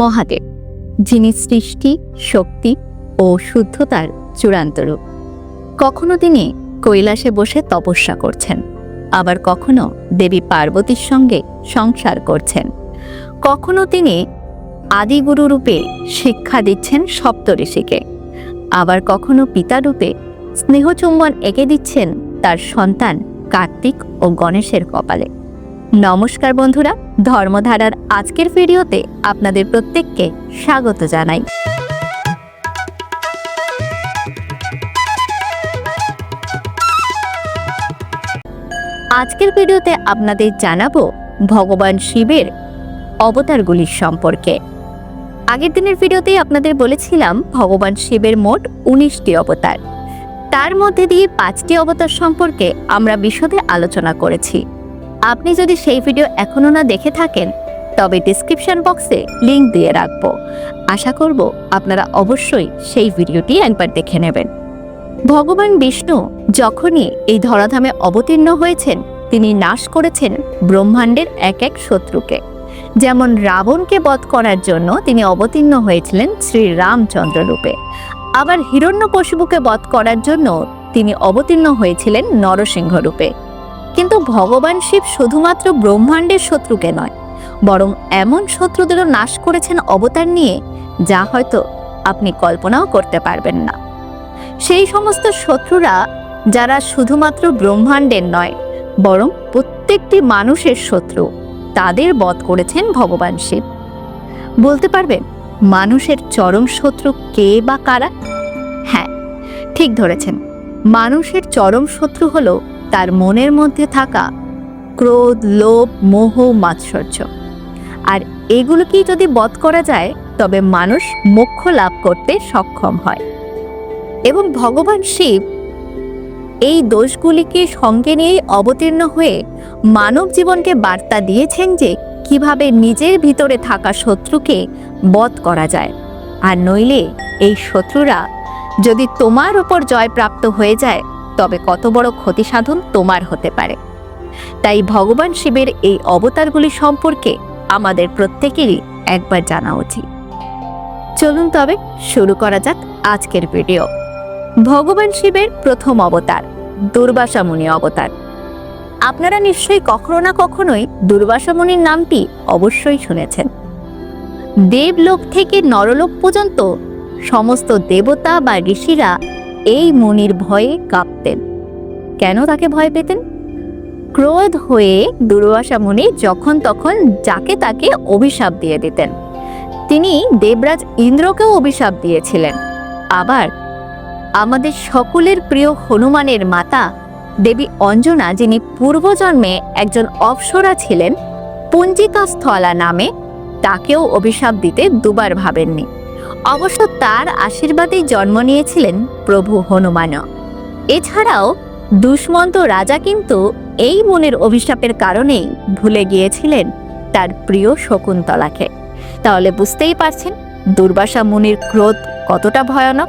মহাদেব, যিনি সৃষ্টি, শক্তি ও শুদ্ধতার চূড়ান্ত রূপ। কখনো তিনি কৈলাসে বসে তপস্যা করছেন, আবার কখনো দেবী পার্বতীর সঙ্গে সংসার করছেন। কখনো তিনি আদিগুরু রূপে শিক্ষা দিচ্ছেন সপ্তঋষিকে, আবার কখনো পিতা রূপে স্নেহচুম্বন এঁকে দিচ্ছেন তার সন্তান কার্তিক ও গণেশের কপালে। নমস্কার বন্ধুরা, ধর্মধারার আজকের ভিডিওতে আপনাদের প্রত্যেককে স্বাগত জানাই। আজকের ভিডিওতে আপনাদের জানাব ভগবান শিবের অবতারগুলির সম্পর্কে। আগের দিনের ভিডিওতেই আপনাদের বলেছিলাম, ভগবান শিবের মোট উনিশটি অবতার। তার মধ্যে দিয়ে পাঁচটি অবতার সম্পর্কে আমরা বিশদে আলোচনা করেছি। আপনি যদি সেই ভিডিও এখনও না দেখে থাকেন, তবে ডিসক্রিপশন বক্সে লিংক দিয়ে রাখব। আশা করব আপনারা অবশ্যই সেই ভিডিওটি একবার দেখে নেবেন। ভগবান বিষ্ণু যখনই এই ধরাধামে অবতীর্ণ হয়েছেন, তিনি নাশ করেছেন ব্রহ্মাণ্ডের এক এক শত্রুকে। যেমন রাবণকে বধ করার জন্য তিনি অবতীর্ণ হয়েছিলেন শ্রী রামচন্দ্র রূপে। আবার হিরণ্যকশিপুকে বধ করার জন্য তিনি অবতীর্ণ হয়েছিলেন নরসিংহ রূপে। কিন্তু ভগবান শিব শুধুমাত্র ব্রহ্মাণ্ডের শত্রুকে নয়, বরং এমন শত্রুদেরও নাশ করেছেন অবতার নিয়ে, যা হয়তো আপনি কল্পনাও করতে পারবেন না। সেই সমস্ত শত্রুরা, যারা শুধুমাত্র ব্রহ্মাণ্ডের নয়, বরং প্রত্যেকটি মানুষের শত্রু, তাদের বধ করেছেন ভগবান শিব। বলতে পারবেন মানুষের চরম শত্রু কে বা কারা? হ্যাঁ ঠিক ধরেছেন। মানুষের চরম শত্রু হলো তার মনের মধ্যে থাকা ক্রোধ, লোভ, মোহ, মাৎসর্য। আর এগুলোকেই যদি বধ করা যায়, তবে মানুষ মোক্ষ লাভ করতে সক্ষম হয়। এবং ভগবান শিব এই দোষগুলিকে সঙ্গে নিয়েই অবতীর্ণ হয়ে মানব জীবনকে বার্তা দিয়েছেন যে, কীভাবে নিজের ভিতরে থাকা শত্রুকে বধ করা যায়। আর নইলে এই শত্রুরা যদি তোমার উপর জয়প্রাপ্ত হয়ে যায় তবে কত বড় ক্ষতি সাধন তোমার হতে পারে। তাই ভগবান শিবের এই অবতারগুলি সম্পর্কে আমাদের প্রত্যেকেরই একবার জানা উচিত। চলুন তবে শুরু করা যাক আজকের ভিডিও। ভগবান শিবের প্রথম অবতার দুর্বাসা মুনি অবতার। আপনারা নিশ্চয়ই কখনো না কখনোই দুর্বাসা মুনির নামটি অবশ্যই শুনেছেন। দেবলোক থেকে নরলোক পর্যন্ত সমস্ত দেবতা বা ঋষিরা এই মুনির ভয়ে কাঁপতেন। কেন তাকে ভয় পেতেন? ক্রোধ হয়ে দুর্বাসা মুনি যখন তখন যাকে তাকে অভিশাপ দিয়ে দিতেন। তিনি দেবরাজ ইন্দ্রকেও অভিশাপ দিয়েছিলেন। আবার আমাদের সকলের প্রিয় হনুমানের মাতা দেবী অঞ্জনা, যিনি পূর্বজন্মে একজন অপ্সরা ছিলেন পঞ্জিকা স্থলা নামে তাকেও অভিশাপ দিতে দুবার ভাবেননি। অবশ্য তার আশীর্বাদেই জন্ম নিয়েছিলেন প্রভু হনুমানও এছাড়াও দুষ্মন্ত রাজা কিন্তু এই মনের অভিশাপের কারণেই ভুলে গিয়েছিলেন তার প্রিয় শকুন্তলাকে। তাহলে বুঝতেই পারছেন দুর্বাসা মুনির ক্রোধ কতটা ভয়ানক।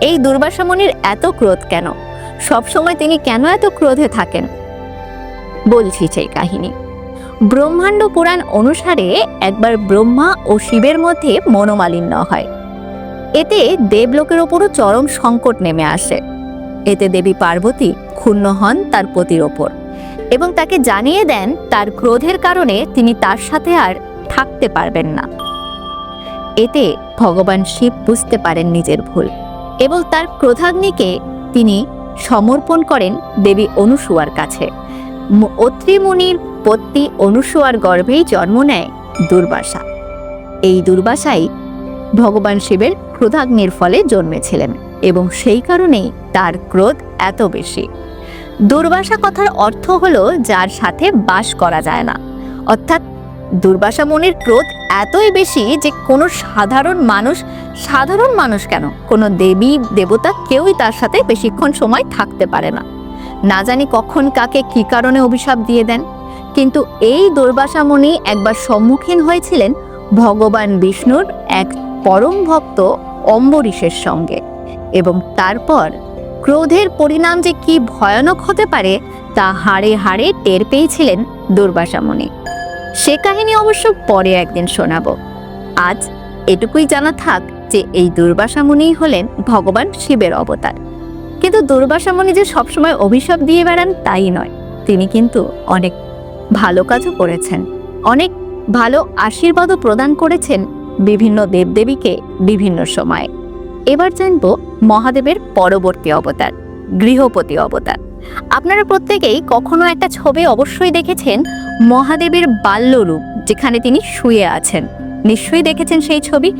এই দুর্বাসা মুনির এত ক্রোধ কেন? সবসময় তিনি কেন এত ক্রোধে থাকেন? বলছি সেই কাহিনী। ব্রহ্মাণ্ড পুরাণ অনুসারে একবার ব্রহ্মা ও শিবের মধ্যে মনোমালিন্য হয়। এতে দেবলোকের ওপরও চরম সংকট নেমে আসে। এতে দেবী পার্বতী ক্ষুণ্ণ হন তার পতির ওপর এবং তাকে জানিয়ে দেন তার ক্রোধের কারণে তিনি তার সাথে আর থাকতে পারবেন না। এতে ভগবান শিব বুঝতে পারেন নিজের ভুল এবং তার ক্রোধাগ্নিকে তিনি সমর্পণ করেন দেবী অনুসুয়ার কাছে। ম- অত্রি মুনির পত্নী অনুসুয়ার গর্ভেই জন্ম নেয় দুর্বাসা। এই দুর্বাসাই ভগবান শিবের ক্রোধাগ্নির ফলে জন্মেছিলেন এবং সেই কারণেই তার ক্রোধ এত বেশি। দুর্বাসা কথার অর্থ হলো যার সাথে বাস করা যায় না। অর্থাৎ দুর্বাসা মনের ক্রোধ এতই বেশি যে কোনো সাধারণ মানুষ সাধারণ মানুষ কেন? কোনো দেবী, দেবতা কেউই তার সাথে বেশিক্ষণ সময় থাকতে পারে না। না জানি কখন কাকে কি কারণে অভিশাপ দিয়ে দেন। কিন্তু এই দুর্বাসা মুনি একবার সম্মুখীন হয়েছিলেন ভগবান বিষ্ণুর এক পরম ভক্ত অম্বরীশের সঙ্গে। এবং তারপর ক্রোধের পরিণাম যে কি ভয়ানক হতে পারে, তা হাড়ে হাড়ে টের পেয়েছিলেন দুর্বাসা মুনি সে কাহিনী অবশ্য পরে একদিন শোনাবো। আজ এটুকুই জানা থাক যে এই দুর্বাসা মুনিই হলেন ভগবান শিবের অবতার। কিন্তু দুর্বাসা মুনি যে সবসময় অভিশাপ দিয়ে বেড়ান তাই নয়। তিনি কিন্তু অনেক ভালো কাজও করেছেন। অনেক ভালো আশীর্বাদও প্রদান করেছেন বিভিন্ন দেবদেবীকে বিভিন্ন সময়ে। এবার জানব মহাদেবের পরবর্তী অবতার, গৃহপতি অবতার। আপনারা প্রত্যেকেই কখনো একটা ছবি অবশ্যই দেখেছেন মহাদেবের বাল্যরূপ, যেখানে তিনি শুয়ে আছেন। নিশ্চয়ই দেখেছেন সেই ছবি?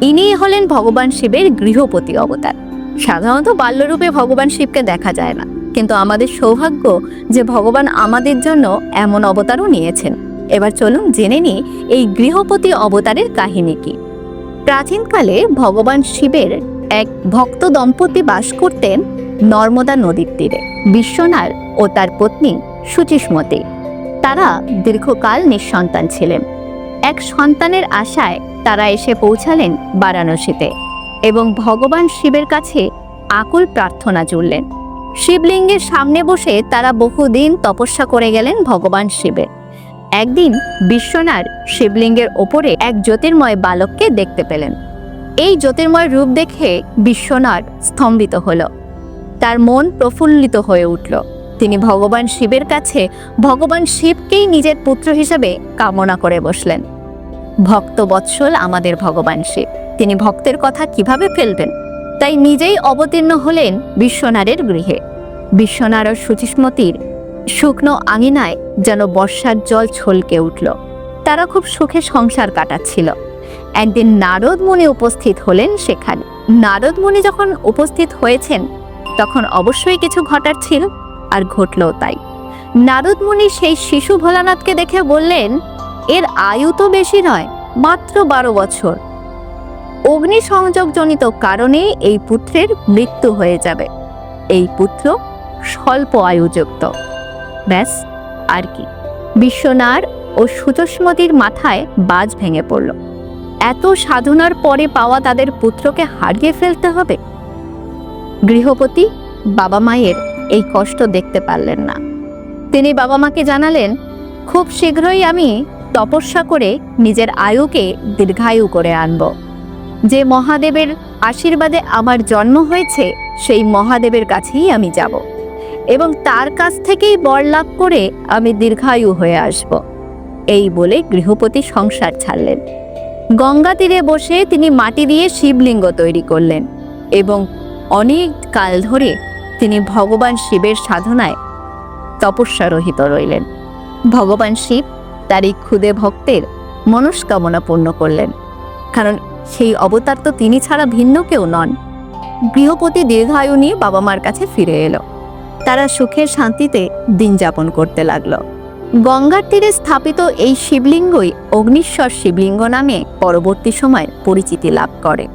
ইনিই হলেন ভগবান শিবের গৃহপতি অবতার। সাধারণত বাল্যরূপে ভগবান শিবকে দেখা যায় না। কিন্তু আমাদের সৌভাগ্য যে ভগবান আমাদের জন্য এমন অবতারও নিয়েছেন। এবার চলুন জেনে নিই এই গৃহপতি অবতারের কাহিনী কি। প্রাচীনকালে ভগবান শিবের এক ভক্ত দম্পতি বাস করতেন নর্মদা নদীর তীরে, বিশ্বনাথ ও তার পত্নী সুচিস্মতি তারা দীর্ঘকাল নিঃসন্তান ছিলেন। এক সন্তানের আশায় তারা এসে পৌঁছালেন বারাণসীতে এবং ভগবান শিবের কাছে আকুল প্রার্থনা জুড়লেন শিবলিঙ্গের সামনে বসে তারা বহুদিন তপস্যা করে গেলেন ভগবান শিবের। একদিন বিশ্বনাথ শিবলিঙ্গের ওপরে এক জ্যোতির্ময় বালককে দেখতে পেলেন। এই জ্যোতির্ময় রূপ দেখে বিশ্বনাথ স্তম্ভিত হল। তার মন প্রফুল্লিত হয়ে উঠল। তিনি ভগবান শিবের কাছে ভগবান শিবকেই নিজের পুত্র হিসেবে কামনা করে বসলেন। ভক্ত বৎসল আমাদের ভগবান শিব। তিনি ভক্তের কথা কীভাবে ফেলবেন? তাই নিজেই অবতীর্ণ হলেন বিশ্বনাথের গৃহে। বিশ্বনাথ ও সুচিস্মতির শুকনো আঙিনায় যেন বর্ষার জল ছলকে উঠল। তারা খুব সুখে সংসার কাটাচ্ছিল। একদিন নারদ মুনি উপস্থিত হলেন সেখানে। নারদ মুনি যখন উপস্থিত হয়েছেন, তখন অবশ্যই কিছু ঘটার ছিল, আর ঘটলও তাই। নারদ মুনি সেই শিশু ভোলানাথকে দেখে বললেন, এর আয়ু তো বেশি নয়, মাত্র বারো বছর। অগ্নি অগ্নিসংযোগজনিত কারণে এই পুত্রের মৃত্যু হয়ে যাবে। এই পুত্র স্বল্প আয়ুযুক্ত। ব্যাস, আর কি। বিশ্বনার ও সুতস্মতির মাথায় বাজ ভেঙে পড়ল। এত সাধনার পরে পাওয়া তাদের পুত্রকে হারিয়ে ফেলতে হবে? গৃহপতি বাবা মায়ের এই কষ্ট দেখতে পারলেন না। তিনি বাবা মাকে জানালেন, খুব শীঘ্রই আমি তপস্যা করে নিজের আয়ুকে দীর্ঘায়ু করে আনব। যে মহাদেবের আশীর্বাদে আমার জন্ম হয়েছে, সেই মহাদেবের কাছেই আমি যাব। এবং তার কাছ থেকেই বর লাভ করে আমি দীর্ঘায়ু হয়ে আসব। এই বলে গৃহপতি সংসার ছাড়লেন। গঙ্গা তীরে বসে তিনি মাটি দিয়ে শিবলিঙ্গ তৈরি করলেন এবং অনেক কাল ধরে তিনি ভগবান শিবের সাধনায় তপস্যা রহিত রইলেন। ভগবান শিব তার এই ক্ষুদে ভক্তের মনস্কামনা পূর্ণ করলেন। কারণ সেই অবতার তো তিনি ছাড়া ভিন্ন কেউ নন। গৃহপতি দীর্ঘায়ু নিয়ে বাবা মার কাছে ফিরে এলো। তারা সুখের শান্তিতে দিন যাপন করতে লাগল। গঙ্গার তীরে স্থাপিত এই শিবলিঙ্গই অগ্নিশ্বর শিবলিঙ্গ নামে পরবর্তী সময় পরিচিতি লাভ করে।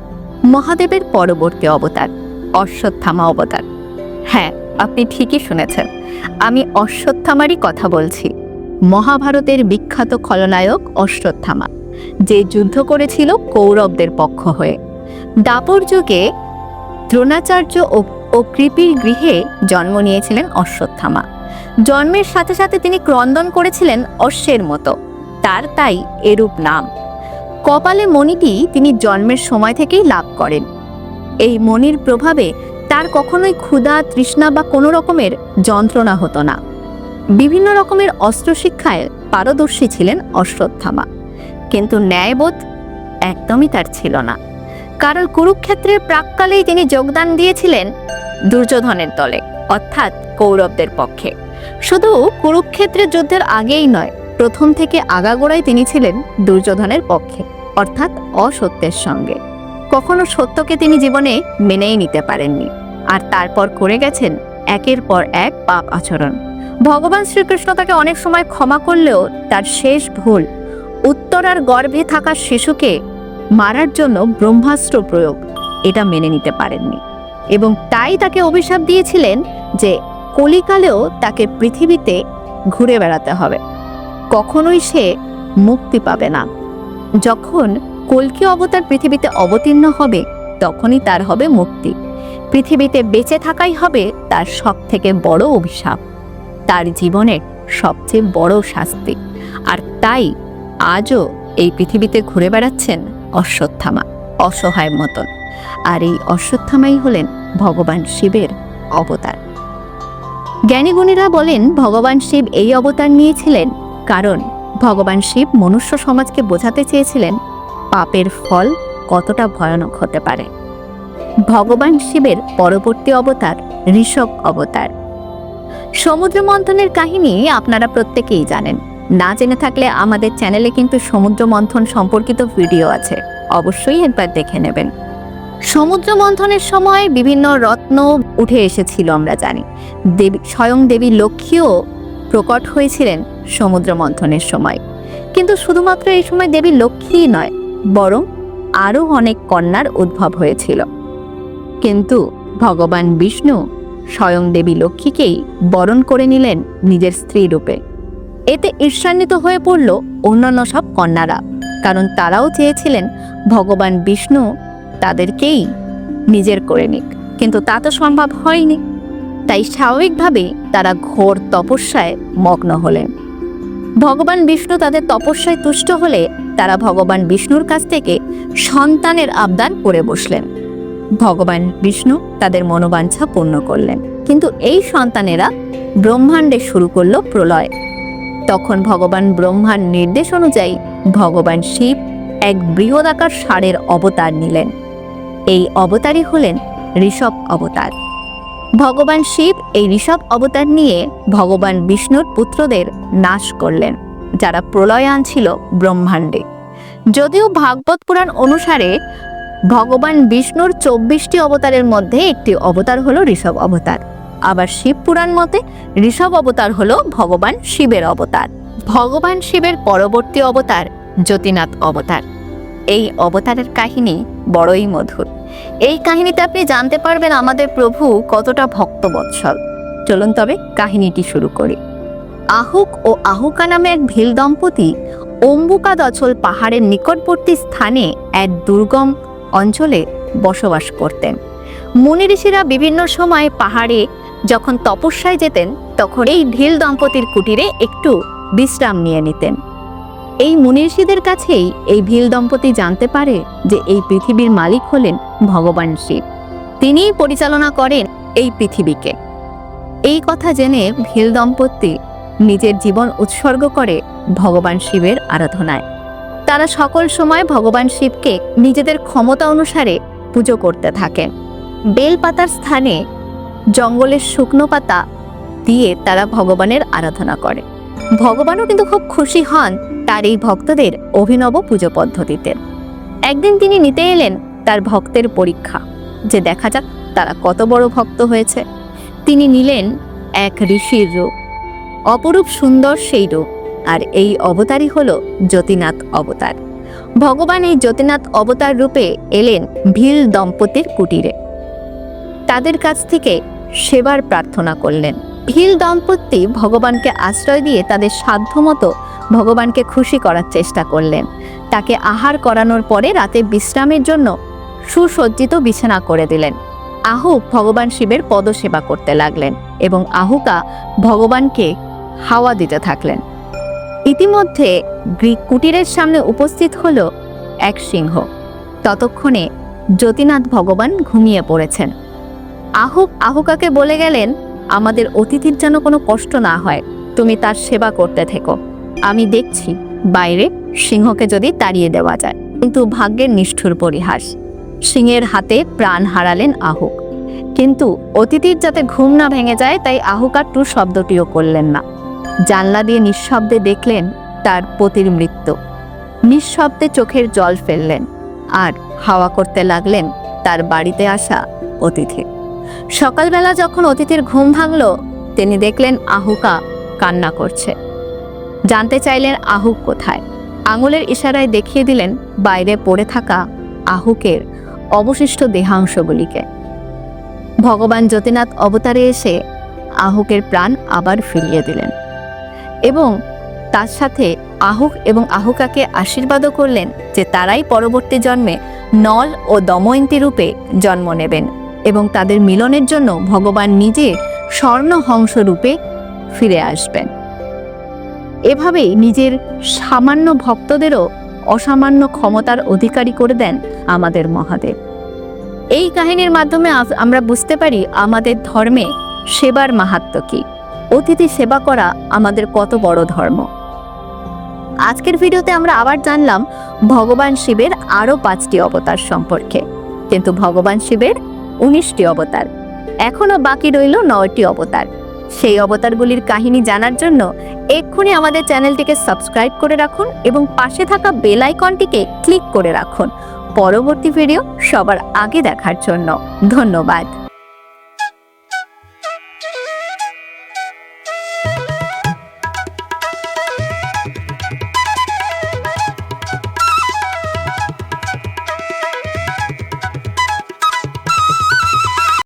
মহাদেবের পরবর্তী অবতার, অশ্বত্থামা অবতার। হ্যাঁ আপনি ঠিকই শুনেছেন। আমি অশ্বত্থামারই কথা বলছি। মহাভারতের বিখ্যাত খলনায়ক অশ্বত্থামা, যে যুদ্ধ করেছিল কৌরবদের পক্ষ হয়ে। দাপর যুগে দ্রোণাচার্য ও ও কৃপির গৃহে জন্ম নিয়েছিলেন অশ্বত্থামা। জন্মের সাথে সাথে তিনি ক্রন্দন করেছিলেন অশ্বের মতো। তার তাই এরূপ নাম। কপালে মণিটি তিনি জন্মের সময় থেকেই লাভ করেন। এই মণির প্রভাবে তার কখনোই ক্ষুধা, তৃষ্ণা বা কোনো রকমের যন্ত্রণা হতো না। বিভিন্ন রকমের অস্ত্র শিক্ষায় পারদর্শী ছিলেন অশ্বত্থামা। কিন্তু ন্যায়বোধ একদমই তার ছিল না। কারণ কুরুক্ষেত্রের প্রাককালেই তিনি যোগদান দিয়েছিলেন দুর্যোধনের দলে, অর্থাৎ কৌরবদের পক্ষে। শুধু কুরুক্ষেত্রের যুদ্ধের আগেই নয়, প্রথম থেকে আগাগোড়াই তিনি ছিলেন দুর্যোধনের পক্ষে, অর্থাৎ অসত্যের সঙ্গে। কখনো সত্যকে তিনি জীবনে মেনেই নিতে পারেননি। আর তারপর করে গেছেন একের পর এক পাপ আচরণ। ভগবান শ্রীকৃষ্ণ তাকে অনেক সময় ক্ষমা করলেও তার শেষ ভুল উত্তরার গর্ভে থাকা শিশুকে মারার জন্য ব্রহ্মাস্ত্র প্রয়োগ, এটা মেনে নিতে পারেননি। এবং তাই তাকে অভিশাপ দিয়েছিলেন যে কলিকালেও তাকে পৃথিবীতে ঘুরে বেড়াতে হবে। কখনোই সে মুক্তি পাবে না। যখন কল্কি অবতার পৃথিবীতে অবতীর্ণ হবে, তখনই তার হবে মুক্তি। পৃথিবীতে বেঁচে থাকাই হবে তার সব থেকে বড় অভিশাপ। তার জীবনের সবচেয়ে বড় শাস্তি। আর তাই আজও এই পৃথিবীতে ঘুরে বেড়াচ্ছেন অশ্বত্থামা, অসহায় মতন। আর এই অশ্বত্থামাই হলেন ভগবান শিবের অবতার। জ্ঞানীগুণীরা বলেন, ভগবান শিব এই অবতার নিয়েছিলেন কারণ ভগবান শিব মনুষ্য সমাজকে বোঝাতে চেয়েছিলেন পাপের ফল কতটা ভয়ানক হতে পারে। ভগবান শিবের পরবর্তী অবতার ঋষভ অবতার। সমুদ্র মন্থনের কাহিনী আপনারা প্রত্যেকেই জানেন। না জেনে থাকলে আমাদের চ্যানেলে কিন্তু সমুদ্র মন্থন সম্পর্কিত ভিডিও আছে। অবশ্যই একবার দেখে নেবেন। সমুদ্র মন্থনের সময় বিভিন্ন রত্ন উঠে এসেছিল, আমরা জানি। দেবী, স্বয়ং দেবী লক্ষ্মীও প্রকট হয়েছিলেন সমুদ্র মন্থনের সময়। কিন্তু শুধুমাত্র এই সময় দেবী লক্ষ্মী নয়, বরং আরও অনেক কন্যার উদ্ভব হয়েছিল। কিন্তু ভগবান বিষ্ণু স্বয়ং দেবী লক্ষ্মীকেই বরণ করে নিলেন নিজের স্ত্রী রূপে। এতে ঈর্ষান্বিত হয়ে পড়ল অন্যান্য সব কন্যারা, কারণ তারাও চেয়েছিলেন ভগবান বিষ্ণু তাদেরকেই নিজের করে নিক। কিন্তু তা তো সম্ভব হয়নি। তাই স্বাভাবিকভাবেই তারা ঘোর তপস্যায় মগ্ন হলেন। ভগবান বিষ্ণু তাদের তপস্যায় তুষ্ট হলে তারা ভগবান বিষ্ণুর কাছ থেকে সন্তানের আবদান করে বসলেন। ভগবান বিষ্ণু তাদের মনোবাঞ্ছা পূর্ণ করলেন। কিন্তু এই সন্তানেরা ব্রহ্মাণ্ডে শুরু করল প্রলয়। তখন ভগবান ব্রহ্মার নির্দেশ অনুযায়ী ভগবান শিব এক বৃহদাকার ষাঁড়ের অবতার নিলেন। এই অবতারই হলেন ঋষভ অবতার। ভগবান শিব এই ঋষভ অবতার নিয়ে ভগবান বিষ্ণুর পুত্রদের নাশ করলেন, যারা প্রলয় আনছিল ব্রহ্মাণ্ডে। যদিও ভাগবত পুরাণ অনুসারে ভগবান বিষ্ণুর চব্বিশটি অবতারের মধ্যে একটি অবতার হলো ঋষভ অবতার। আবার শিব পুরাণ মতে ঋষভ অবতার হলো ভগবান শিবের অবতার। ভগবান শিবের পরবর্তী অবতার জ্যোতিনাথ অবতার। এই অবতারের কাহিনী বড়ই মধুর। এই কাহিনীতে আপনি জানতে পারবেন আমাদের প্রভু কতটা ভক্তবৎসল। চলুন তবে কাহিনীটি শুরু করি। আহুক ও আহুকা নামে এক ভিল দম্পতি অম্বুকা দচল পাহাড়ের নিকটবর্তী স্থানে এক দুর্গম অঞ্চলে বসবাস করতেন। মুনি ঋষিরা বিভিন্ন সময় পাহাড়ে যখন তপস্যায় যেতেন, তখন এই ঢিল দম্পতির কুটিরে একটু বিশ্রাম নিয়ে নিতেন। এই মুনি ঋষিদের কাছেই এই ভিল দম্পতি জানতে পারে যে এই পৃথিবীর মালিক হলেন ভগবান শিব। তিনিই পরিচালনা করেন এই পৃথিবীকে। এই কথা জেনে ভিল দম্পতি নিজের জীবন উৎসর্গ করে ভগবান শিবের আরাধনায়। তারা সকল সময় ভগবান শিবকে নিজেদের ক্ষমতা অনুসারে পুজো করতে থাকেন বেলপাতার স্থানে জঙ্গলের শুকনো পাতা দিয়ে তারা ভগবানের আরাধনা করে। ভগবানও কিন্তু খুব খুশি হন তার এই ভক্তদের অভিনব পুজো পদ্ধতিতে। একদিন তিনি নিতে এলেন তার ভক্তের পরীক্ষা। যে দেখা যাক তারা কত বড় ভক্ত হয়েছে। তিনি নিলেন এক ঋষির রূপ। অপরূপ সুন্দর সেই রূপ। আর এই অবতারই হল জ্যোতিনাথ অবতার। ভগবান এই জ্যোতিনাথ অবতার রূপে এলেন ভিল দম্পতির কুটিরে। তাদের কাছ থেকে সেবার প্রার্থনা করলেন। ভিল দম্পতি ভগবানকে আশ্রয় দিয়ে তাদের সাধ্যমতো ভগবানকে খুশি করার চেষ্টা করলেন। তাকে আহার করানোর পরে রাতে বিশ্রামের জন্য সুসজ্জিত বিছানা করে দিলেন। আহুক ভগবান শিবের পদসেবা করতে লাগলেন এবং আহুকা ভগবানকে হাওয়া দিতে থাকলেন। ইতিমধ্যে গ্রিক কুটিরের সামনে উপস্থিত হল এক সিংহ। ততক্ষণে জ্যোতিনাথ ভগবান ঘুমিয়ে পড়েছেন। আহুক আহুকাকে বলে গেলেন আমাদের অতিথির যেন কোনো কষ্ট না হয়, তুমি তার সেবা করতে থেকো। আমি দেখছি বাইরে সিংহকে যদি তাড়িয়ে দেওয়া যায়, কিন্তু ভাগ্যের নিষ্ঠুর পরিহাস। সিংহের হাতে প্রাণ হারালেন আহুক কিন্তু অতিথির যাতে ঘুম না ভেঙে যায়, তাই আহুকার টু শব্দটিও করলেন না। জানলা দিয়ে নিঃশব্দে দেখলেন তার পতির মৃত্যু। নিঃশব্দে চোখের জল ফেললেন, আর হাওয়া করতে লাগলেন তার বাড়িতে আসা অতিথি। সকালবেলা যখন অতিথির ঘুম ভাঙল, তিনি দেখলেন আহুকা কান্না করছে। জানতে চাইলেন আহুক কোথায়। আঙুলের ইশারায় দেখিয়ে দিলেন বাইরে পড়ে থাকা আহুকের অবশিষ্ট দেহাংশগুলিকে। ভগবান জ্যোতিনাথ অবতারে এসে আহুকের প্রাণ আবার ফিরিয়ে দিলেন এবং তার সাথে আহুক এবং আহুকাকে আশীর্বাদও করলেন যে তারাই পরবর্তী জন্মে নল ও দময়ন্তী রূপে জন্ম নেবেন। এবং তাদের মিলনের জন্য ভগবান নিজে স্বর্ণ হংস রূপে ফিরে আসবেন। এভাবেই নিজের সামান্য ভক্তদেরও অসামান্য ক্ষমতার অধিকারী করে দেন আমাদের মহাদেব। এই কাহিনীর মাধ্যমে আমরা বুঝতে পারি আমাদের ধর্মে সেবার মাহাত্ম কি। অতিথি সেবা করা আমাদের কত বড় ধর্ম। আজকের ভিডিওতে আমরা আবার জানলাম ভগবান শিবের আরও পাঁচটি অবতার সম্পর্কে। কিন্তু ভগবান শিবের উনিশটি অবতার। এখনও বাকি রইল নয়টি অবতার। সেই অবতারগুলির কাহিনী জানার জন্য এক্ষুনি আমাদের চ্যানেলটিকে সাবস্ক্রাইব করে রাখুন এবং পাশে থাকা বেল আইকনটিকে ক্লিক করে রাখুন। পরবর্তী ভিডিও সবার আগে দেখার জন্য। ধন্যবাদ।